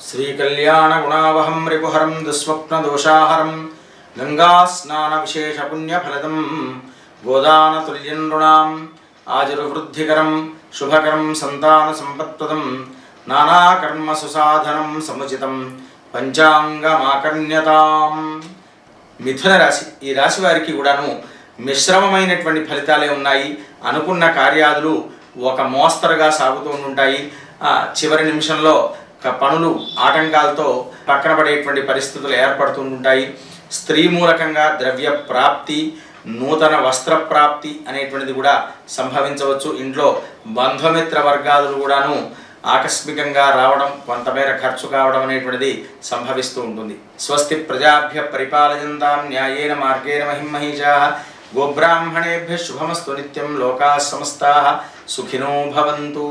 శ్రీకళ్యాణగుణావహం రిపుహరం దుస్వప్నదోషాహరం గంగాస్నానవిశేషపుణ్యఫలదం గోదానతుల్యం నృణాం ఆజుర్వృద్ధికరం శుభకరం సంతానసంపత్ప్రదం నానాకర్మసుసాధనం సముచితం పంచాంగమాకర్ణ్యతాం. మిథున రాశి ఈ రాశి వారికి కూడాను మిశ్రమమైనటువంటి ఫలితాలే ఉన్నాయి. అనుకున్న కార్యాదులు ఒక మోస్తరుగా సాగుతూ ఉంటాయి. చివరి నిమిషంలో పనులు ఆటంకాలతో పక్కన పడేటువంటి పరిస్థితులు ఏర్పడుతూ ఉంటాయి. స్త్రీ మూలకంగా ద్రవ్య ప్రాప్తి నూతన వస్త్ర ప్రాప్తి అనేటువంటిది కూడా సంభవించవచ్చు. ఇంట్లో బంధుమిత్ర వర్గాలు కూడాను ఆకస్మికంగా రావడం కొంతమేర ఖర్చు కావడం అనేటువంటిది సంభవిస్తూ ఉంటుంది. స్వస్తి ప్రజాభ్య పరిపాలయంతాం న్యాయేన మార్గేణ మహిమహీజా గోబ్రాహ్మణేభ్య శుభమస్తు నిత్యం లోకా సమస్తా. సుఖినో భవంతు.